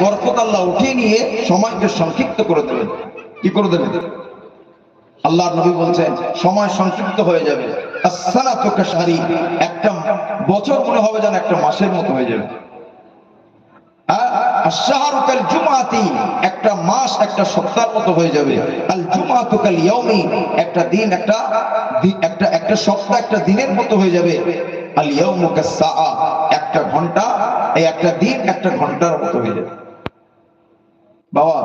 বরকত আল্লাহ উঠিয়ে নিয়ে সময়কে সংক্ষিপ্ত করে দেবেন। কি করে দেবেন? আল্লাহ নবী বলছেন, সময় সংক্ষিপ্ত হয়ে যাবে। একটা বছর মনে হবে যেন একটা মাসের মতো হয়ে যাবে। একটা মাস, একটা সপ্তাহের মতো হয়ে যাবে। একটা দিন, একটা একটা একটা সপ্তাহ, একটা দিনের মতো হয়ে যাবে। একটা ঘণ্টা, এই একটা দিন, একটা ঘণ্টার মতো হয়ে যাবে। বাবা,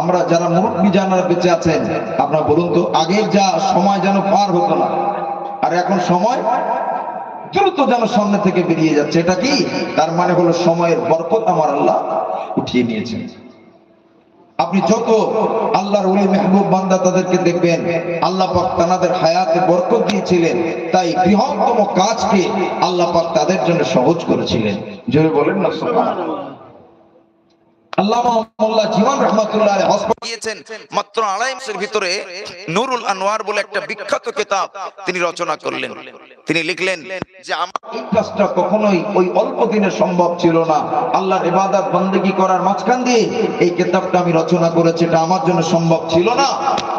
আমরা যারা মুরব্বী জানারা বেঁচে আছেন, আপনারা বলুন তো, আগের যা সময় যেন পার হতো না, আর এখন সময় দ্রুত যেন সামনে থেকে বেরিয়ে যাচ্ছে, এটা কি? তার মানে হলো সময়ের বরকত আমার আল্লাহ উঠিয়ে নিয়েছেন। আপনি যত আল্লাহর ওলি মেহবুব বান্দা তাদেরকে দেখবেন, আল্লাহ পাক তাদের হায়াতে বরকত দিয়েছিলেন, তাই বৃহত্তম কাজকে আল্লাহ পাক তাদের জন্য সহজ করেছিলেন। জোরে বলেন না, সুবহানাল্লাহ। আল্লামা মোল্লা জীবন রহমাতুল্লাহ হসপিটাল দিয়েছেন মাত্র আড়াই মাসের ভিতরে নুরুল আনোয়ার বলে একটা বিখ্যাত কিতাব তিনি রচনা করলেন। তিনি লিখলেন যে আমার এই কাজটা কখনোই ওই অল্প দিনে সম্ভব ছিল না। আল্লাহর ইবাদত বন্দেগি করার মাঝখান দিয়ে এই কিতাবটা আমি রচনা করেছি এটা আমার জন্য সম্ভব ছিল না।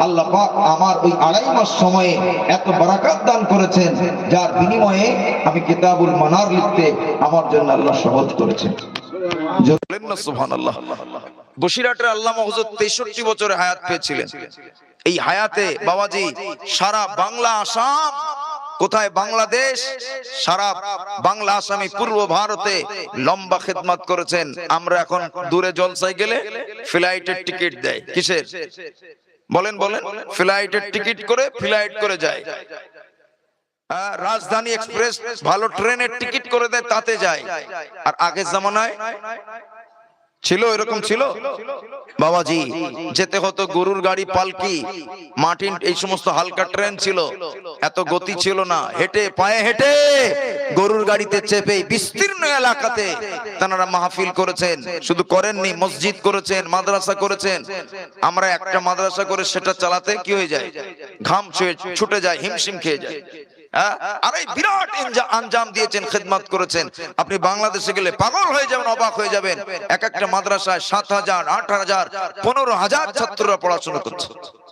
আল্লাহ পাক আমার ওই আড়াই মাস সময়ে এত বারাকাত দান করেছেন যার বিনিময়ে আমি কিতাবুল মানার লিখতে আমার জন্য আল্লাহ সহজ করেছেন। বলেন না, সুবহানাল্লাহ। বসিরহাটের আল্লামা হুজুর 63 বছরের হায়াত পেয়েছিলেন। এই হায়াতে বাবাজি, সারা বাংলা আসাম, কোথায় বাংলাদেশ, সারা বাংলা আসামি পূর্ব ভারতে লম্বা খেদমত করেছেন। আমরা এখন দূরে জলসায় গেলে ফ্লাইটের টিকিট দেয়। কিসের? বলেন বলেন। ফ্লাইটের টিকিট করে ফ্লাইট করে যায়। রাজধানী এক্সপ্রেস ভালো ট্রেনের টিকিট করে দেয়, তাতে যায়। আর আগের জামানায় ছিল, এরকম ছিল? বাবাজি, যেতে হতো গরুর গাড়ি, পালকি মাটিন এই সমস্ত হালকা ট্রেন ছিল। এত গতি ছিল না। হেঁটে, পায়ে হেঁটে গরুর গাড়িতে চেপে বিস্তীর্ণ এলাকাতে তারা মাহফিল করেছেন। শুধু করেননি, মসজিদ করেছেন, মাদ্রাসা করেছেন। আমরা একটা মাদ্রাসা করে সেটা চালাতে কি হয়ে যায়? ঘাম ছুটে যায়, হিমশিম খেয়ে যায়। হ্যাঁ? আর এই বিরাট আঞ্জাম দিয়েছেন খেদমত করেছেন। আপনি বাংলাদেশে গেলে পাগল হয়ে যাবেন অবাক হয়ে যাবেন। এক একটা মাদ্রাসায় সাত হাজার আট হাজার পনেরো হাজার ছাত্ররা পড়াশোনা করছে।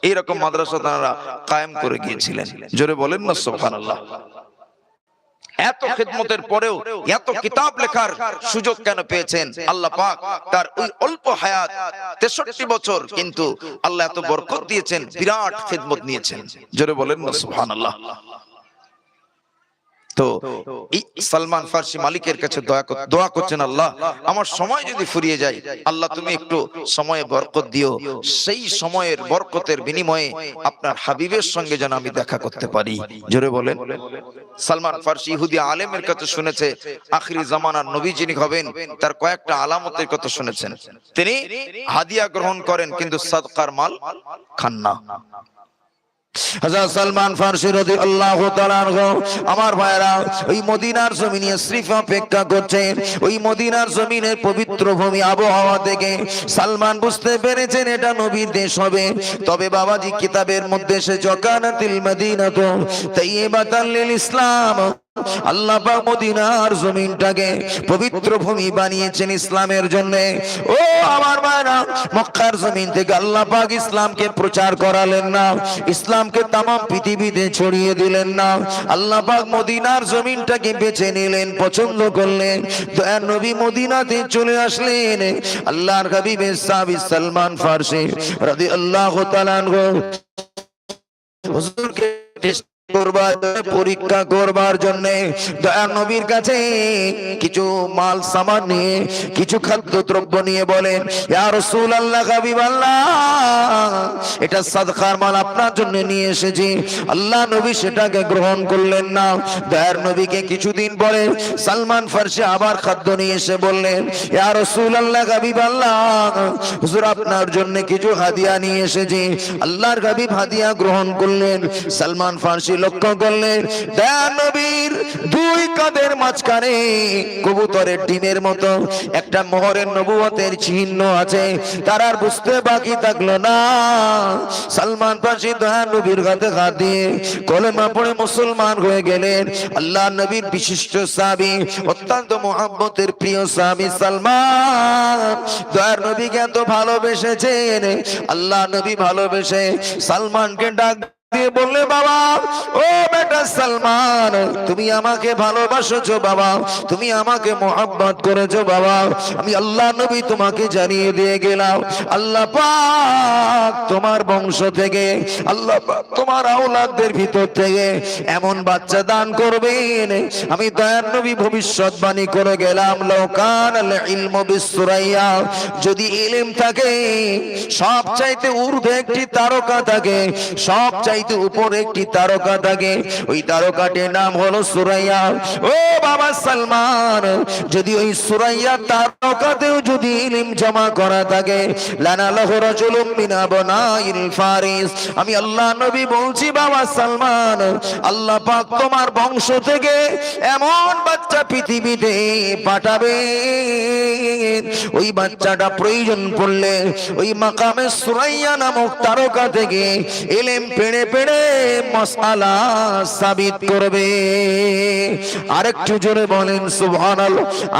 এইরকম মাদ্রাসা তারা কায়েম করে গিয়েছিলেন। জোরে বলেন না সোফান আল্লাহ এত খেদমতের পরেও এত কিতাব লেখার সুযোগ কেন পেয়েছেন? আল্লাহ পাক তার ওই অল্প হায়াত তেষট্টি বছর কিন্তু আল্লাহ এত বরকত দিয়েছেন বিরাট খেদমত নিয়েছেন। জোরে বলেন না আল্লাহ তো সালমান ফার্সি মালিকের কাছে দয়া দোয়া করছেন আল্লাহ। আমার সময় যদি ফুরিয়ে যায় আল্লাহ তুমি একটু সময়ে বরকত দিও। সেই সময়ের বরকতের বিনিময়ে আপনার হাবিবের সঙ্গে যেন আমি দেখা করতে পারি। জোরে বলেন। সালমান ফার্সি ইহুদি আলেমের কাছে শুনেছে আখরি জামানার নবী যিনি হবেন তার কয়েকটা আলামতের কথা শুনেছেন। তিনি হাদিয়া গ্রহণ করেন কিন্তু সাদকার মাল খান না। হযরত সালমান ফার্সি রদি আল্লাহ আমার ভাইরা ওই মদিনার জমিনে অপেক্ষা ওই মদিনার জমিনের পবিত্র ভূমি আবহাওয়া থেকে সালমান বুঝতে পেরেছেন এটা নবীর দেশ হবে। তবে বাবাজি কিতাবের মধ্যে সে জকানাতিল মদিনাতু তাই লিল ইসলাম। আল্লাহ মদিনার জমিনটাকে পবিত্র ভূমি বানিয়েছেন ইসলামের জন্য। ও আমার মায়েরা, মক্কার জমিন থেকে আল্লাহ ইসলামকে প্রচার করালেন না, ইসলামকে তাম পৃথিবীতে ছড়িয়ে দিলেন না। আল্লাহ মদিনার জমিনটাকে বেছে নিলেন, পছন্দ করলেন। দয়ার নবী মদিনাতে চলে আসলেন। আল্লাহর হাবিবের সাহাবী সালমান ফারসি রাদিয়াল্লাহু তাআলা হুজুরকে টেস্ট পরীক্ষা করবার জন্য। দয়ার নবীর কাছে কিছু মাল সামান নিয়ে, কিছু খাদ্য দ্রব্য নিয়ে বলেন রাসূলুল্লাহ হাবিবাল্লাহ এটা সাদকার মাল আপনার জন্য নিয়ে এসেছি। আল্লাহ নবী সেটাকে গ্রহণ করলেন না। দয়ার নবীকে কিছুদিন পরে সালমান ফারসি আবার খাদ্য নিয়ে এসে বললেন, ইয়া রাসূলুল্লাহ হাবিবাল্লাহ হুজুর আপনার জন্য কিছু হাদিয়া নিয়ে এসেছি। আল্লাহর হাবিব হাদিয়া গ্রহণ করলেন। সালমান ফারসি লক্ষ্য করলেন দয়া নবীর দুই কাদের মাঝখানে কবুতরের ডিমের মতো একটা মোহরের নবুয়তের চিহ্ন আছে। তার আর বুঝতে বাকি থাকল না। সালমান পাশি দয়া নবীর হাতে হাত দিয়ে কলেমা পড়ে মুসলমান হয়ে গেলেন। আল্লাহ নবীর বিশিষ্ট সাবি অত্যন্ত মোহাম্মতের প্রিয় সাবি সালমান। দয়ার নবীকে এত ভালোবেসেছেন? আল্লাহ নবী ভালোবেসে সালমানকে ডাক দিয়ে বললে, বাবা, ও বেটা সালমান, তুমি আমাকে ভালোবাসছো, বাবা। তুমি আমাকে মোহাব্বত করেছ, বাবা। আমি আল্লাহ নবী তোমাকে জানিয়ে দিয়ে গেলাম। আল্লাহ পাক তোমার বংশ থেকে, আল্লাহ তোমার আওলাদদের ভিতর থেকে এমন বাচ্চা দান করবেন। আমি দয়ার নবী ভবিষ্যৎবাণী করে গেলাম লোকান যদি ইলম থাকে সব চাইতে ঊর্ধ্বে একটি তারকা থাকে সব চাইতে উপরে একটি তারকা থাকে। ওই তারকাটির নাম হলো সুরাইয়া। ও বাবা সালমান, যদি ওই সুরাইয়া তারকাতেও যদি ইলম জমা করা থাকে লানা লাহরা চলুম মিনা বনাইল ফারিস। আমি আল্লাহ নবী বলছি, বাবা সালমান, আল্লাহ পাক তোমার বংশ থেকে এমন বাচ্চা পৃথিবীতে পাঠাবে। ওই বাচ্চাটা প্রয়োজন পড়লে ওই মাকামে সুরাইয়া নামক তারকা থেকে এলেম পেড়ে পেড়ে মশালা সাবিত করবে। আরেকটু জোরে বলেন সুবহান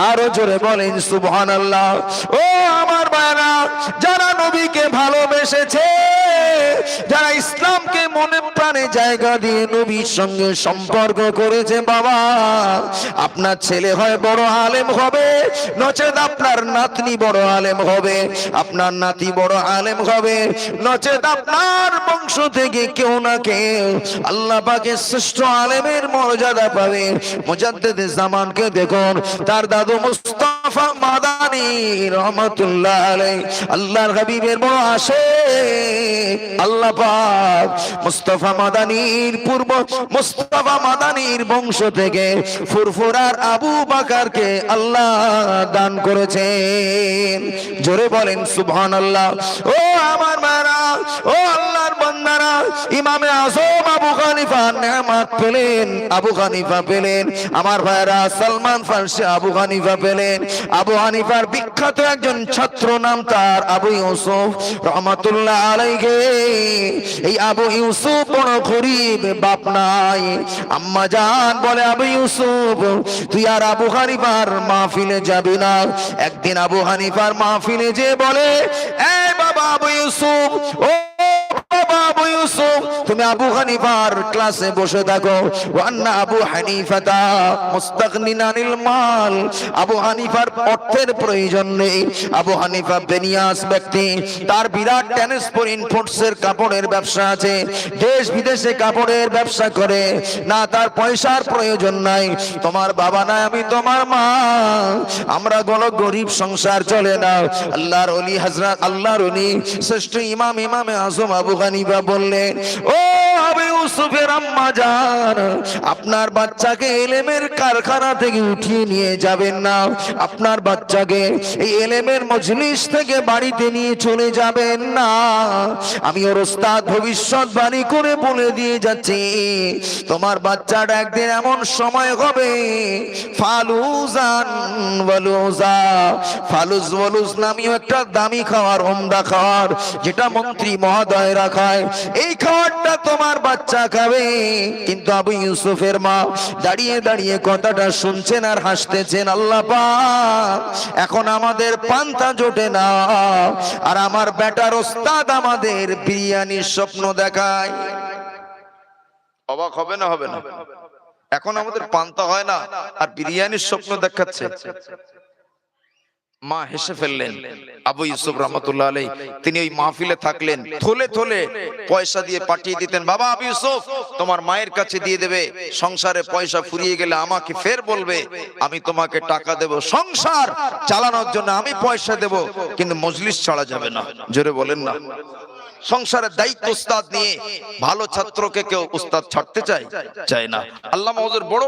আরও জোরে বলেন সুবহান আল্লাহ ও আমার বায়না যারা নবীকে ভালোবেসেছে, যারা ইসলামকে মনে প্রাণে জায়গা দিয়ে নবীর সঙ্গে সম্পর্ক করেছে, বাবা, আপনার ছেলে হয় বড় আলেম হবে, নচেত আপনার নাতনি বড় আলেম হবে, আপনার নাতি বড় আলেম হবে, নচেত আপনার বংশ থেকে কেউ না কেউ। আল্লাহ পাকে শ্রেষ্ঠ আলেমের মর্যাদা পাবে। মুজাদ্দেদে জামানকে দেখুন তার দাদু মুস্তাফা আল্লাহ বংশ থেকে ফুরফুরার আবু বাকারকে আল্লাহ দান করেছেন। জোরে বলেন ও আমার মারা ও আল্লাহর বান্দারা, ইমামে আজম আবু হানিফা নেয়ামত পেলেন, আবু হানিফা পেলেন, আমার ভাইরা সালমান ফারসি আবু হানিফা পেলেন, আবু হানিফার বিখ্যাত একজন ছাত্র নাম তার আবু ইউসুফ রহমাতুল্লাহ আলাইহি। এই আবু ইউসুফ বড় গরিব বাপ নাই। আম্মা জান বলে, আবু ইউসুফ, তুই আর আবু হানিফার মাহফিলে যাবি না। একদিন আবু হানিফার মাহফিলে যে বলে, এই বাবা আবু ইউসুফ, ও তুমি আবু হানিফার ক্লাসে বসে থাকো। ওয়ান্না আবু হানিফাতা মুস্তাগনিন আনিল মাল। আবু হানিফার অর্থের প্রয়োজন নেই। আবু হানিফা বেনিয়াস ব্যক্তি। তার বিরাট ট্রান্সপোর্ট ইনপুটসের কাপড়ের ব্যবসা আছে। দেশ বিদেশে কাপড়ের ব্যবসা করে। না, তার পয়সার প্রয়োজন নাই। তোমার বাবা নাই, আমি তোমার মা। আমরা গল গরিব সংসার চলে না। আল্লাহর অলি হযরত আল্লাহর অলি, শ্রেষ্ঠ ইমাম, ইমামে আজম আবু হানিফা বললেন, ও আপনার বাচ্চাকে এলেমের কারখানা থেকে উঠিয়ে নিয়ে যাবেন না। আপনার বাচ্চাকে এই এলেমের থেকে বাড়িতে নিয়ে চলে যাবেন না। আমি ওর ওস্তাদ করে বলে দিয়ে যাচ্ছি, তোমার বাচ্চাটা একদিন এমন সময় হবে একটা দামি খাবার ওমদা খাবার যেটা মন্ত্রী মহোদয়রা খায় এই খাবারটা তোমার বাচ্চা খাবে। কিন্তু আবু ইউসুফের মা দাঁড়িয়ে দাঁড়িয়ে কথাটা শুনছেন আর হাসতেছেন, আল্লাহ এখন আমাদের পান্তা জোটে না। আর আমার বেটার ওস্তাদ আমাদের বিরিয়ানির স্বপ্ন দেখায়। অবাক হবে না হবে না? এখন আমাদের পান্তা হয় না, আর বিরিয়ানির স্বপ্ন দেখাচ্ছে। মা হেসে ফেললেন। আবু ইউসুফ রহমতুল্লাহ আলাই তিনি ওই মাহফিলে থাকলেন। থলে থলে পয়সা দিয়ে পাঠিয়ে দিতেন বাবা আবু ইউসুফ তোমার মায়ের কাছে দিয়ে দেবে সংসারে পয়সা ফুরিয়ে গেলে আমাকে ফের বলবে আমি তোমাকে টাকা দেব সংসার চালানোর জন্য আমি পয়সা দেব কিন্তু মজলিস ছাড়া যাবে না। জোরে বলেন না। সংসারের দায়িত্ব উস্তাদ নিয়ে ভালো ছাত্রকে কেউ উস্তাদ ছাড়তে চায়? চায় না। আল্লাহ মহজুর বড়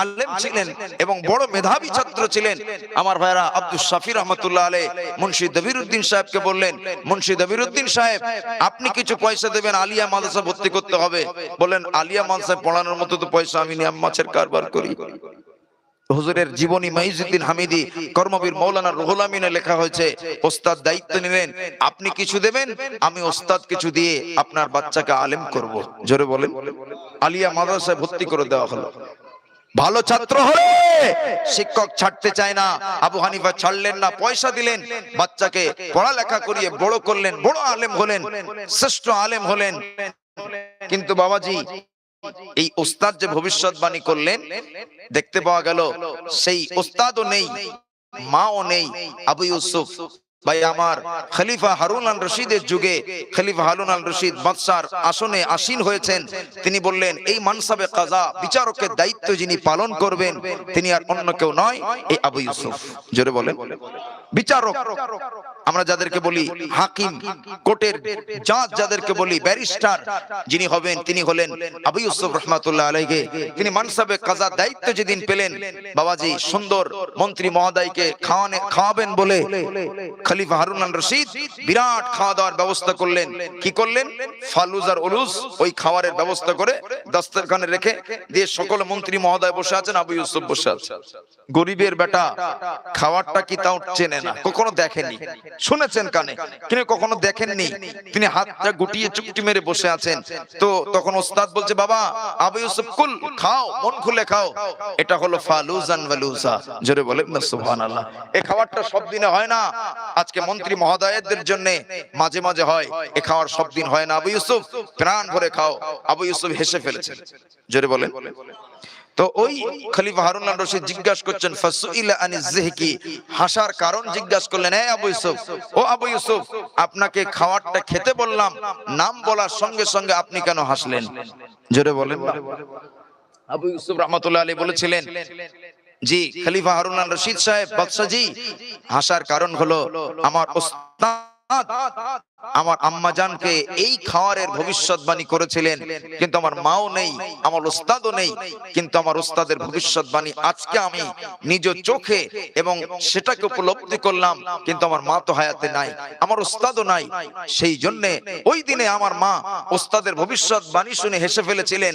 আলেম ছিলেন এবং বড় মেধাবী ছাত্র ছিলেন। আমার ভাইরা আব্দুল শাফি রহমতুল্লাহ আলে মুন্সি দবিরুদ্দিন সাহেবকে বললেন মুন্সি দবিরুদ্দিন সাহেব, আপনি কিছু পয়সা দেবেন, আলিয়া মাদ্রাসা ভর্তি করতে হবে। বলেন আলিয়া মাদ্রাসায় পড়ানোর মতো তো পয়সা আমি নিয়ে মাছের কারবার করি। হুজুরের জীবনী মাইজুদ্দিন হামিদি, কর্মবীর মৌলানা রুহুল আমিনে লেখা হয়েছে, ওস্তাদ দায়িত্ব নিলেন, আপনি কিছু দেবেন, আমি ওস্তাদ কিছু দিয়ে আপনার বাচ্চাকে আলেম করব। জোরে বলেন। আলিয়া মাদ্রাসায় ভর্তি করে দেওয়া হলো। ভালো ছাত্র হলে শিক্ষক ছাড়তে চায় না, আবু হানিফা ছাড়লেন না, পয়সা দিলেন, বাচ্চাকে পড়ালেখা করিয়ে বড় করলেন, বড় আলেম হলেন, শ্রেষ্ঠ আলেম হলেন। কিন্তু বাবাজি এই ওস্তাদ যে ভবিষ্যৎবাণী করলেন, দেখতে পাওয়া গেল, সেই ওস্তাদও নেই, মাও নেই, আবু ইউসুফ। ভাই আমার, খলিফা হারুন আল রশিদের যুগে, খলিফা হারুন আল রশিদ বাদশার আসনে আসীন হয়েছেন। তিনি বললেন, এই মানসাবে কাজা বিচারকের দায়িত্ব যিনি পালন করবেন, তিনি আর অন্য কেউ নয়, এই আবু ইউসুফ। জোরে বলেন। বিচারক, আমরা যাদেরকে বলি হাকিম, কোর্টের জাজ যাদেরকে বলি ব্যারিস্টার, যিনি হবেন, তিনি হলেন আবু ইউসুফ রহমাতুল্লাহ আলাইকে তিনি মানসাবে কাজা দায়িত্ব যেদিন পেলেন, বাবাজি সুন্দর মন্ত্রী মহোদয়কে খাওয়ানে, খাওয়াবেন বলে খলিফা হারুন আল রশিদ বিরাট খাওয়া দাওয়ার ব্যবস্থা করলেন। কি করলেন? ফালুজ আর উলুস ওই খাওয়ারের ব্যবস্থা করে দস্তরখানে রেখে দিয়ে সকল মন্ত্রী মহোদয় বসে আছেন, আবু ইউসুফ বসে আছেন। গরিবের বেটা খাওয়ারটা কি তাও চেনে না, কখনো দেখেনি। শুনেছেন কানে? কিন্তু কখনো দেখেননি। তিনি হাতটা গুটিয়ে চুপটি মেরে বসে আছেন। তো তখন ওস্তাদ বলছে, বাবা, আবু ইউসুফ, কুল, খাও, মন খুলে খাও। এটা হলো ফালুজান ওয়ালুজা। জোরে বলেন না, সুবহানাল্লাহ। এই খাবারটা সব দিনে হয় না। আজকে মন্ত্রী মহোদয়দের জন্য মাঝে মাঝে হয়, এ খাওয়ার সব দিন হয় না। আবু ইউসুফ, প্রাণ ভরে খাও। আবু ইউসুফ হেসে ফেলেছেন। জোরে বলেন। তো ওই খলিফা হারুন রশিদ জিজ্ঞাসা করছেন, ফাসুইলা আনি যিহকি হাসার কারণ জিজ্ঞাসা করলেন এই আবু ইউসুফ, ও আবু ইউসুফ, আপনাকে খাওয়ারটা খেতে বললাম, নাম বলার সঙ্গে সঙ্গে আপনি কেন হাসলেন? জোরে বলেন আবু ইউসুফ রহমতুল্লাহ আলী বলেছিলেন জি খলিফা হারুন আল রশিদ সাহেব বাদশাহ জি। হাসার কারণ হলো আমার ওস্তাদ আমার আম্মাজানকে এই খাওয়ারের ভবিষ্যৎবাণী করেছিলেন, কিন্তু আমার মাও নেই, আমার ওস্তাদও নেই, কিন্তু আমার ওস্তাদের ভবিষ্যৎবাণী আজকে আমি নিজ চোখে এবং সেটাকে উপলব্ধি করলাম, কিন্তু আমার মা তো হায়াতে নাই, আমার ওস্তাদও নাই। সেই জন্যে ওই দিনে আমার মা ওস্তাদের ভবিষ্যৎবাণী শুনে হেসে ফেলেছিলেন,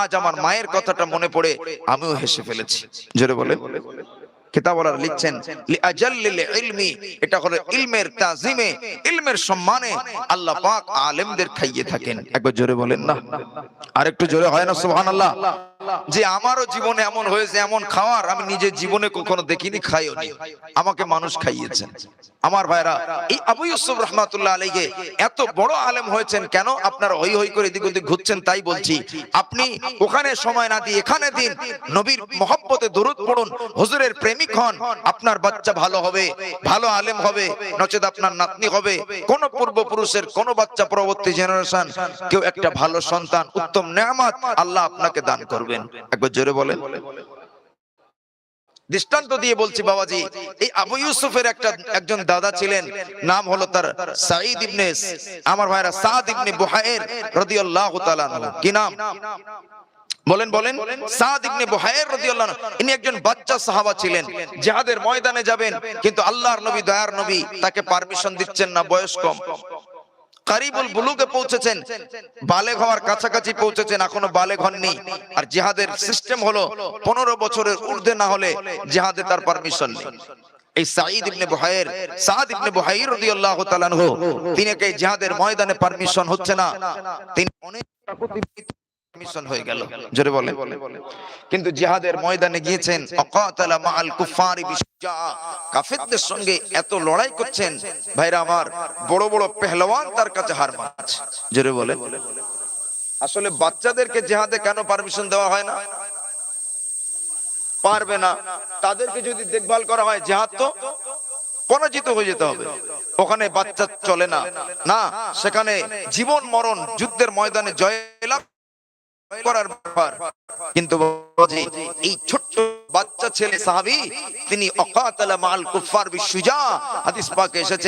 আজ আমার মায়ের কথাটা মনে পড়ে, আমিও হেসে ফেলেছি। জোরে বলে কিতাবলার লিখছেন ইলমি এটা হলো ইলমের তাজিমে ইলমের সম্মানে আল্লাহ পাক আলেমদের খাইয়ে থাকেন। একবার জোরে বলেন না। আরেকটু জোরে হয় না সুবহানাল্লাহ? যে আমারও জীবনে এমন হয়েছে, এমন খাওয়ার আমি নিজের জীবনে কখনো দেখিনি, খাইও আমাকে মানুষ খাইয়েছেন। আমার ভাইরা, এই আবু ইউসুফ রহমাতুল্লাহ আলাইকে এত বড় আলেম হয়েছেন কেন আপনারা হই হই করে এদিক ওদিক ঘুরছেন তাই বলছি। আপনি ওখানে সময় না দিয়ে এখানে দিন নবীর মহব্বতে দরুদ পড়ুন, হুজুরের প্রেমিক হন, আপনার বাচ্চা ভালো হবে, ভালো আলেম হবে, নচেত আপনার নাতনি হবে। কোন পূর্বপুরুষের, কোন বাচ্চা পরবর্তী জেনারেশন কেউ একটা ভালো সন্তান, উত্তম নেয়ামত আল্লাহ আপনাকে দান করবেন একবার জোরে বলেন দৃষ্টান্ত দিয়ে বলছি, বাবাজি, এই আবু ইউসুফের একটা একজন দাদা ছিলেন, নাম হলো তার সাঈদ ইবনে আমার ভাইরা সাদ ইবনে বুহায়ের রাদিয়াল্লাহু তাআলা আনহু। কি নাম বলেন বলেন সাদ ইবনে বুহায়ের রাদিয়াল্লাহু আনহু। ইনি একজন বাচ্চা সাহাবা ছিলেন, জিহাদের ময়দানে যাবেন, কিন্তু আল্লাহর নবী, দয়ার নবী তাকে পারমিশন দিচ্ছেন না, বয়স কম কারিবুল বুলুকে পৌঁছেছেন। বালেগ হওয়ার কাছাকাছি পৌঁছেছেন, এখনও বালেগ হননি। আর জিহাদের সিস্টেম হলো, পনেরো বছরের ঊর্ধ্বে না হলে জিহাদে তার পারমিশন নেই। তিনি জিহাদের ময়দানে পারমিশন হচ্ছে না। তিনি অনেক পারমিশন হয়ে গেল। জোরে বলে কিন্তু জিহাদের ময়দানে গিয়েছেন অকাতালা মাআল কুফারি কাফেরদের সঙ্গে এত লড়াই করছেন ভাইরা আমার বড় বড় পেহলওয়ান তার কাছে হার মানছে জোরে বলে আসলে বাচ্চাদেরকে জিহাদে কেন পারমিশন দেওয়া হয় না? পারবে না। তাদেরকে যদি দেখভাল করা হয় জিহাদ তো পরাজিত হয়ে যেতে হবে। ওখানে বাচ্চা চলে না। না সেখানে জীবন মরণ যুদ্ধের ময়দানে জয়লাভ করার ব্যাপার কিন্তু এই ছোট্ট বাচ্চা ছেলে সাহাবি, তিনি অকাতালা মাল কুফার বিশুজা হাদিস পাকে এসেছে।